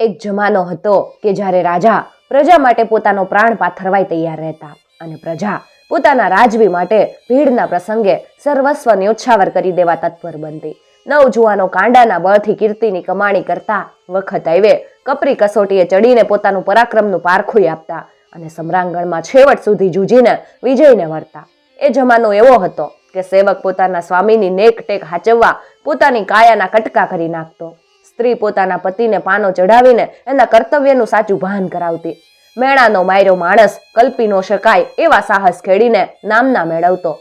એક જમાનો હતો કે જ્યારે રાજા પ્રજા માટે પોતાનો પ્રાણ પાથરવાય તૈયાર રહેતા અને પ્રજા પોતાના રાજવી માટે ભીડના પ્રસંગે સર્વસ્વ ન્યોછાવર કરી દેવા તત્પર બનતી. નવજુવાનો કાંડાના બળથી કીર્તિની કમાણી કરતા વખત આવે કપરી કસોટીએ ચડીને પોતાનું પરાક્રમનું પારખું આપતા અને સમ્રાંગણમાં છેવટ સુધી જૂજીને વિજયને વળતા એ જમાનો એવો હતો કે સેવક પોતાના સ્વામીની નેક ટેક હાચવવા પોતાની કાયાના કટકા કરી નાખતો. સ્ત્રી પોતાના પતિને પાનો ચઢાવીને એના કર્તવ્યનું સાચું ભાન કરાવતી. મેણાનો માયરો માણસ કલ્પી ન શકાય એવા સાહસ ખેડીને નામના મેળવતો.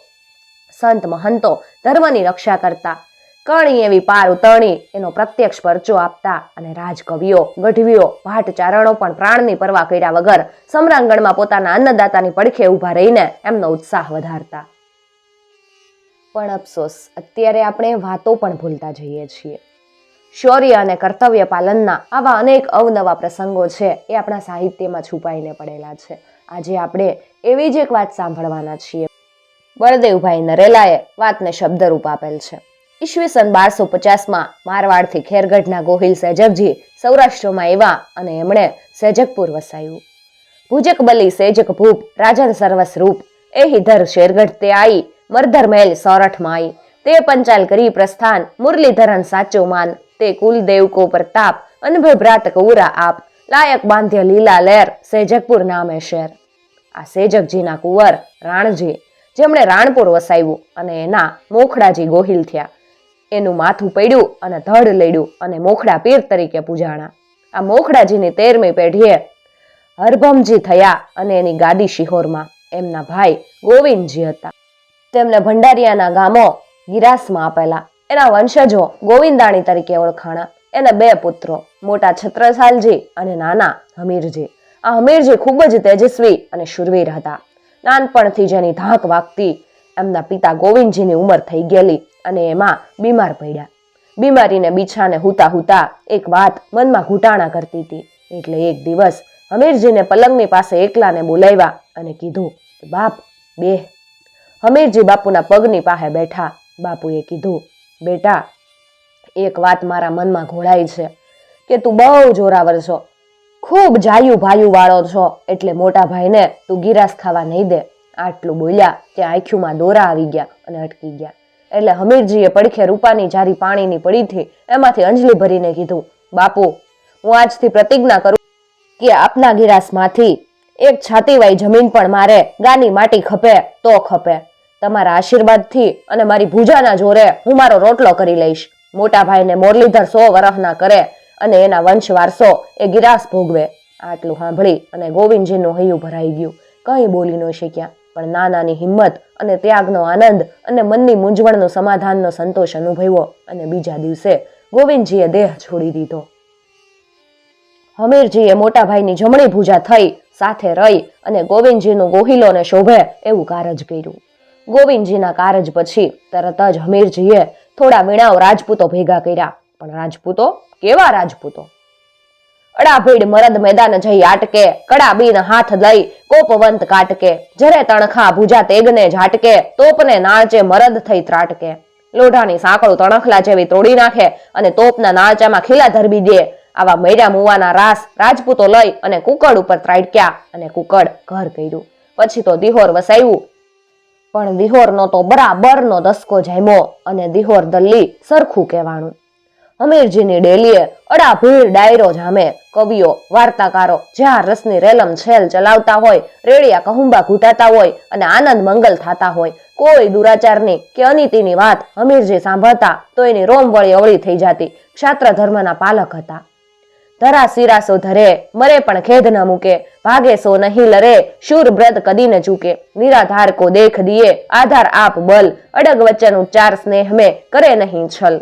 સંત મહંતો ધર્મની રક્ષા કરતા. કણી એવી પાર ઉતરણી એનો પ્રત્યક્ષ પરચો આપતા અને રાજકવિઓ, ગઢવીઓ ભાટચારણો પણ પ્રાણની પરવા કર્યા વગર સમરાંગણમાં પોતાના અન્નદાતાની પડખે ઊભા રહીને એમનો ઉત્સાહ વધારતા. પણ અફસોસ, અત્યારે આપણે વાતો પણ ભૂલતા જઈએ છીએ. શૌર્ય અને કર્તવ્ય પાલનના આવા અનેક અવનવા પ્રસંગો છે એ આપણા સાહિત્યમાં છુપાઈને પડેલા છે. આજે આપણે એવી જ એક વાત સાંભળવાના છીએ. બળદેવભાઈ નરેલાએ વાતને શબ્દરૂપ આપેલ છે. ઈસવીસન બારસો પચાસમાં મારવાડથી ખેરગઢના ગોહિલ સેજકજી સૌરાષ્ટ્રમાં આવ્યા અને એમણે સેજકપુર વસાયું. ભુજક બલી સેજક ભૂપ રાજન સર્વસ એ હિધર શેરગઢ તે આઈ, મરધર મહેલ સોરઠ આઈ. તે પંચાલ કરી પ્રસ્થાન, મુરલીધરન સાચો માન તે કુલદેવ કો પ્રતાપ ભ્રાત કૌરા આપ. લાયક બાંધ્ય લીલા લેર સેજકપુર નામે શેર આ સેજકજીના કુંવર રાણજી, જેમણે રાણપુર વસાવ્યું અને એના મોખડાજી ગોહિલ થયા. એનું માથું પડ્યું અને ધડ લડ્યું અને મોખડા પીર તરીકે પૂજાણા. આ મોખડાજીની તેરમી પેઢીએ હરભમજી થયા અને એની ગાદી શિહોરમાં. એમના ભાઈ ગોવિંદજી હતા. તેમને ભંડારિયાના ગામો ગિરાસમાં આપેલા. એના વંશજો ગોવિંદાણી તરીકે ઓળખાણા. એના બે પુત્રો, મોટા છત્રસાલજી અને નાના હમીરજી. આ હમીરજી ખૂબ જ તેજસ્વી અને શુરવીર હતા. નાનપણથી જેની ધાક વાગતી એમના પિતા ગોવિંદજીની ઉંમર થઈ ગયેલી અને એમાં બીમાર પડ્યા. બીમારીને બીછાને હુતા હુતા એક વાત મનમાં ઘૂંટાણા કરતી હતી. એટલે એક દિવસ હમીરજીને પલંગની પાસે એકલાને બોલાવ્યા અને કીધું, બાપ, બે. હમીરજી બાપુના પગની પાસે બેઠા બાપુએ કીધું બેટા, એક વાત મારા મનમાં ઘોળાઈ છે કે તું બહુ જોરાવર છો. ખૂબ જાયું ભાયું વાળો છો એટલે મોટા ભાઈને તું ગિરાસ ખાવા નહીં દે. આટલું બોલ્યા ત્યાં આંખીમાં દોરા આવી ગયા અને અટકી ગયા. એટલે હમીરજીએ પડખે રૂપાની જારી પાણીની પડીથી એમાંથી અંજલી ભરીને કીધું, બાપુ, હું આજથી પ્રતિજ્ઞા કરું કે આપના ગિરાસમાંથી એક છાતીવાઈ જમીન પણ મારે ગાની માટી ખપે તો ખપે. તમારા આશીર્વાદથી અને મારી ભૂજાના જોરે હું મારો રોટલો કરી લઈશ. મોટા ભાઈને મોરલીધર સો વરહના કરે અને એના વંશ વારસો એ ગિરાસ ભોગવે. આટલું સાંભળી અને ગોવિંદજીનું હૈયું ભરાઈ ગયું. કંઈ બોલી ન શક્યા, પણ નાનાની હિંમત અને ત્યાગનો આનંદ અને મનની મૂંઝવણનો સમાધાનનો સંતોષ અનુભવ્યો અને બીજા દિવસે ગોવિંદજીએ દેહ છોડી દીધો. હમીરજીએ મોટા ભાઈની જમણી ભૂજા થઈ, સાથે રહી અને ગોવિંદજીનું ગોહિલોને શોભે એવું કારજ કર્યું. ગોવિંદજીના કારજ પછી તરત જ હમીરજીએ થોડા વીણાઓ રાજપૂતો ભેગા કર્યા. પણ રાજપૂતો કેવા રાજપૂતો? અડાભીડ મરદ મેદાન જઈ આટકે, કડાબીન હાથ લઈ કોપવંત કાટકે જરે તણખા ભુજા તેગને ઝાટકે, તોપને નાળચે મરદ થઈ ત્રાટકે. લોઢાની સાંકળું તણખલા જેવી તોડી નાખે અને તોપના નાળચામાં ખીલા ધરબી દે. આવા મેડા મુવાના રાસ રાજપૂતો લઈ અને કુકડ ઉપર ત્રાટક્યા અને કુકડ ઘર કર્યું. પછી તો દિહોર વસાવ્યું પણ વિહોરનો તો બરાબરનો દસકો જામ્યો અને દિહોર દલ્લી સરખું કહેવાનું. હમીરજીની ડેલીએ અડાભીડ ડાયરો જામે, કવિઓ, વાર્તાકારો જ્યાં રસની રેલમ છેલ ચલાવતા હોય, રેડિયા કહુંબા ઘૂંટાતા હોય અને આનંદ મંગલ થતા હોય, કોઈ દુરાચારની કે અનીતિની વાત હમીરજી સાંભળતા તો એની રોમ વળી અવળી થઈ જતી. ક્ષાત્ર ધર્મના પાલક હતા. ધરા શિરાસો ધરે, મરે પણ ખેદ ન મૂકે. ભાગે સો નહીં લરે, શૂર વ્રત કદી ન ઝૂકે નિરાધાર કો દેખ દિયે આધાર આપ બલ. અડગ વચન ઉચ્ચાર સ્નેહ મે કરે નહીં છલ.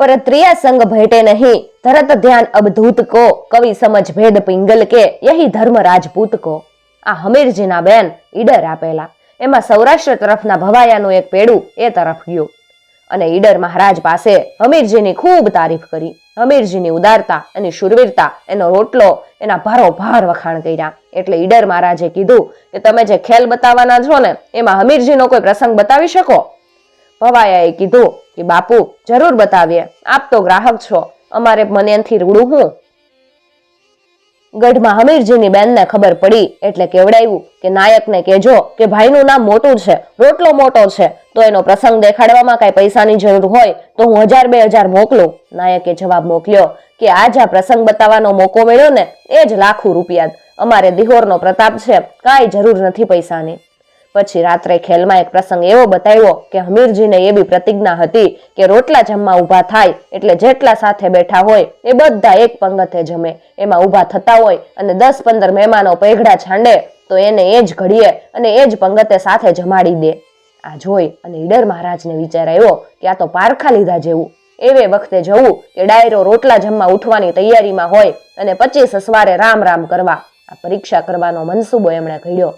પર ત્રિયા સંગ ભેટે નહીં, ધરત ધ્યાન અબધૂત કો. કવિ સમજ ભેદ પિંગલ કે, યહી ધર્મ રાજપૂત કો. આ હમીરજીના બેન ઈડર આપેલા. એમાં સૌરાષ્ટ્ર તરફના ભવાયાનું એક પેડું એ તરફ ગયું. અને ઈડર મહારાજ પાસે હમીરજીની ખૂબ તારીફ કરી. હમીરજીની ઉદારતા, એની શુરવીરતા, એનો રોટલો, એના ભારો ભાર વખાણ કર્યા. એટલે ઈડર મહારાજે કીધું કે તમે જે ખેલ બતાવવાના છો ને, એમાં હમીરજીનો કોઈ પ્રસંગ બતાવી શકો? ભવાયાએ કીધું કે બાપુ, જરૂર બતાવીએ. આપ તો ગ્રાહક છો. અમારે મનેથી રૂડું હું? ગઢમાં હમીરજીની બેનને ખબર પડી એટલે કેવડાવ્યું કે નાયકને કહેજો કે ભાઈનું નામ મોટું છે, રોટલો મોટો છે, તો એનો પ્રસંગ દેખાડવામાં કાંઈ પૈસાની જરૂર હોય તો હું હજાર બે હજાર મોકલું. નાયકે જવાબ મોકલ્યો કે આ પ્રસંગ બતાવવાનો મોકો મળ્યો ને એ જ લાખો રૂપિયા અમારે દિહોરનો પ્રતાપ છે, કાંઈ જરૂર નથી પૈસાની. પછી રાત્રે ખેલમાં એક પ્રસંગ એવો બતાવ્યો કે હમીરજીને એવી પ્રતિજ્ઞા હતી કે રોટલા જમવા ઊભા થાય એટલે જેટલા સાથે બેઠા હોય એ બધા એક પંગતે જમે. એમાં ઊભા થતા હોય અને દસ પંદર મહેમાનો પેઘડા છાંડે તો એને એ જ ઘડીએ અને એ જ પંગતે સાથે જમાડી દે. આ જોઈ અને ઈડર મહારાજને વિચાર આવ્યો કે આ તો પારખા લીધા જેવું. એવે વખતે જવું કે ડાયરો રોટલા જમવા ઉઠવાની તૈયારીમાં હોય અને પચીસ સવારે રામ રામ કરવા. આ પરીક્ષા કરવાનો મનસૂબો એમણે ઘડ્યો.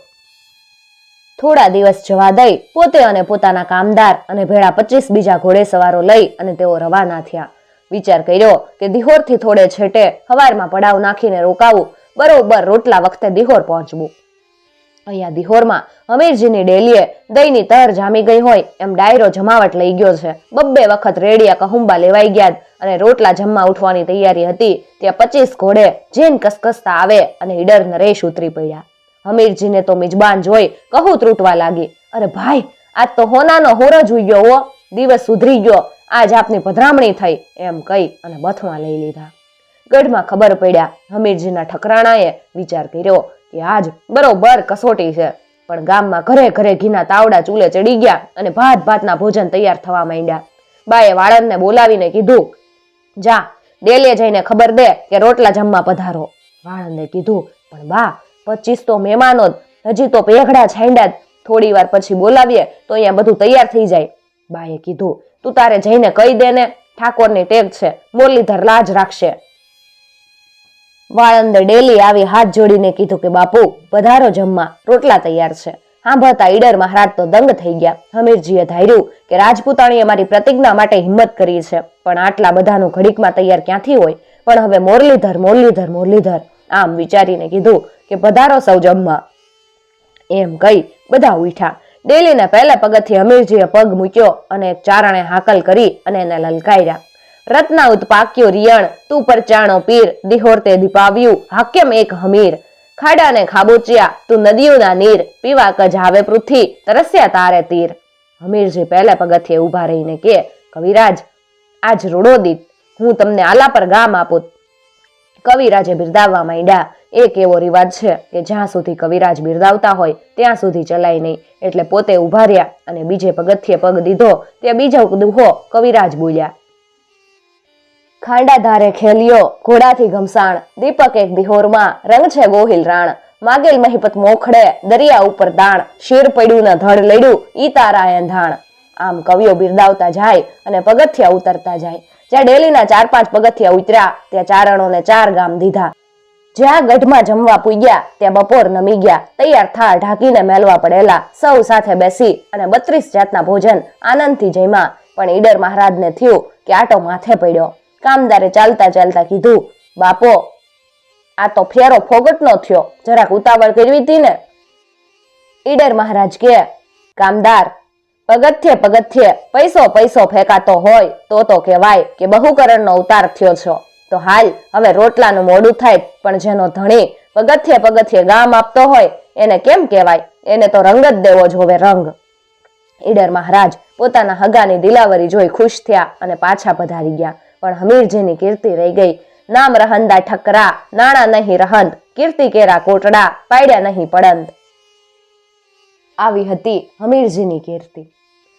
થોડા દિવસ જવા દઈ, પોતે અને પોતાના કામદાર અને ભેળા પચીસ બીજા ઘોડેસવારો લઈ અને તેઓ રવાના થયા. વિચાર કર્યો કે દિહોરથી થોડે છેટે હવારમાં પડાવ નાખીને રોકાવું, બરોબર રોટલા વખતે દિહોર પહોંચવું. અહીંયા દિહોરમાં હમીરજીની ડેલીએ દહીંની તર જામી ગઈ હોય એમ ડાયરો જમાવટ લઈ ગયો છે. બબ્બે વખત રેડિયા કહુંબા લેવાઈ ગયા અને રોટલા જમવા ઉઠવાની તૈયારી હતી, ત્યાં પચીસ ઘોડે જેન કસકસતા આવે અને ઈડર નરેશ ઉતરી પડ્યા. હમીરજીને તો મિજબાન જોઈ કહું ત્રૂટવા લાગી, અરે ભાઈ, આજ તો હોનાનો હોરજ ઉગ્યો હો, દિવસ સુધરી ગયો, આજ આપની પધરામણી થઈ, એમ કહી અને બથમાં લઈ લીધા. ગઢમાં ખબર પડ્યા, હમીરજીના ઠકરાણાએ વિચાર કર્યો કે આજ બરોબર કસોટી છે, પણ ગામમાં ઘરે ઘરે ઘીના તાવડા ચૂલે ચડી ગયા અને ભાત ભાતના ભોજન તૈયાર થવા માંડ્યા. બાએ વાળંદને બોલાવીને કીધું, જા, ડેલે જઈને ખબર દે કે રોટલા જમવા પધારો. વાળંદે કીધું, પણ બા પચીસ તો મહેમાનો જ, હજી તો પેઘડા છાંડ્યા જ. થોડી વાર પછી બોલાવીએ તો અહીંયા બધું તૈયાર થઈ જાય. બાએ કીધું, તું તારે જઈને કહી દે ને, ઠાકોરની ટેક છે, મુરલીધર લાજ રાખશે. વાળંદે ડેલી આવી હાથ જોડીને કીધું કે, બાપુ, પધારો જમવા, રોટલા તૈયાર છે. સાંભળતા ઈડર મહારાજ તો દંગ થઈ ગયા. હમીરજીએ ધાર્યું કે, રાજપૂતાણીએ મારી પ્રતિજ્ઞા માટે હિંમત કરી છે, પણ આટલા બધાનું ઘડીકમાં તૈયાર ક્યાંથી હોય? પણ હવે મોરલીધર મોરલીધર મોરલીધર. આમ વિચારીને કીધું કે પધારો સૌ જમવા. એમ કહી બધા ઉઠ્યા. ડેલીને પહેલા પગથી અમીરજીએ પગ મૂક્યો અને ચારણે હાકલ કરી અને એને લલકાર્યા. રત્ના ઉત્પાક્યો રિયણ, તું પરચાણો પીર દિહોર દીપાવ્યું, હાક્યમ એક હમીર. ખાડાને ખાબોચ્યા, તું નદીઓના નીર, પીવા કજ આવે પૃથ્વી, તરસ્યા તારે તીર. હમીરજી પહેલા પગથિયે ઊભા રહીને કે, કવિરાજ, આજ રૂડો દીત હું તમને આલા પર ગામ આપું કવિરાજે બિરદાવવા માંડ્યા. એક એવો રિવાજ છે કે જ્યાં સુધી કવિરાજ બિરદાવતા હોય, ત્યાં સુધી ચલાય નહીં. એટલે પોતે ઊભા રહ્યા અને બીજે પગથિયે પગ દીધો તે બીજો દુહો કવિરાજ બોલ્યા. ખાંડા ધારે ખેલ્યો ઘોડાથી ઘમસાણ. દીપક એક દિહોરમાં, રંગ છે ગોહિલ રાણ. માગેલ મહિપત મોખડે, દરિયા ઉપર દાણ. શીર પડ્યું ને ધડ લડ્યું, ઈ તારા ધાણ. આમ કવિઓ બિરદાવતા જાય અને પગથિયા ઉતરતા જાય. જ્યાં ડેલીના ચાર પાંચ પગથિયા ઉતર્યા, ત્યાં ચારણોને ચાર ગામ દીધા. જ્યાં ગઢમાં જમવા પૂગ્યા, ત્યાં બપોર નમી ગયા, તૈયાર થાળ ઢાંકીને મેલવા પડેલા. સૌ સાથે બેસી અને બત્રીસ જાતના ભોજન આનંદથી જમ્યા. પણ ઈડર મહારાજને થયું કે આટો માથે પડ્યો. કામદારે ચાલતા ચાલતા કીધું, બાપો, આ તો ફેરો ફોગટનો થયો. જરાક ઉતાવળ કરવી હતી ને? ઈડર મહારાજ કે, કામદાર પગથિયે પગથિયે, પૈસો પૈસો ફેંકાતો હોય તો તો કહેવાય કે બહુકરણનો ઉતાર થયો છો. તો હાલ હવે રોટલાનું મોડું થાય, પણ જેનો ધણી પગથિયે પગથિયે ગામ આપતો હોય, એને કેમ કહેવાય? એને તો રંગ જ દેવો જોવે રંગ. ઈડર મહારાજ પોતાના હગાની દિલાવરી જોઈ ખુશ થયા અને પાછા પધારી ગયા. પણ હમીરજીની કીર્તિ રહી ગઈ. નામ રહંદા ઠકરા, નાણા નહીં રહંત કીર્તિ કેરા કોટડા, પાડ્યા નહીં પડંત આવી હતી હમીરજીની કીર્તિ.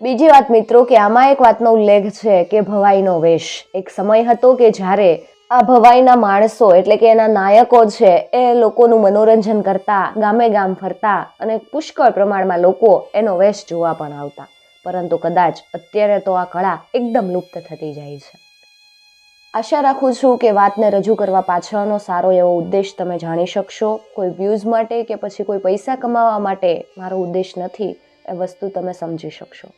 બીજી વાત મિત્રો કે આમાં એક વાતનો ઉલ્લેખ છે કે ભવાઈનો વેશ. એક સમય હતો કે જ્યારે આ ભવાઈના માણસો એટલે કે એના નાયકો છે એ લોકોનું મનોરંજન કરતા, ગામે ગામ ફરતા અને પુષ્કળ પ્રમાણમાં લોકો એનો વેશ જોવા પણ આવતા. પરંતુ કદાચ અત્યારે તો આ કળા એકદમ લુપ્ત થતી જાય છે. આશા રાખું છું કે વાતને રજૂ કરવા પાછળનો સારો એવો ઉદ્દેશ તમે જાણી શકશો. કોઈ વ્યૂઝ માટે કે પછી કોઈ પૈસા કમાવા માટે મારો ઉદ્દેશ નથી, એ વસ્તુ તમે સમજી શકશો.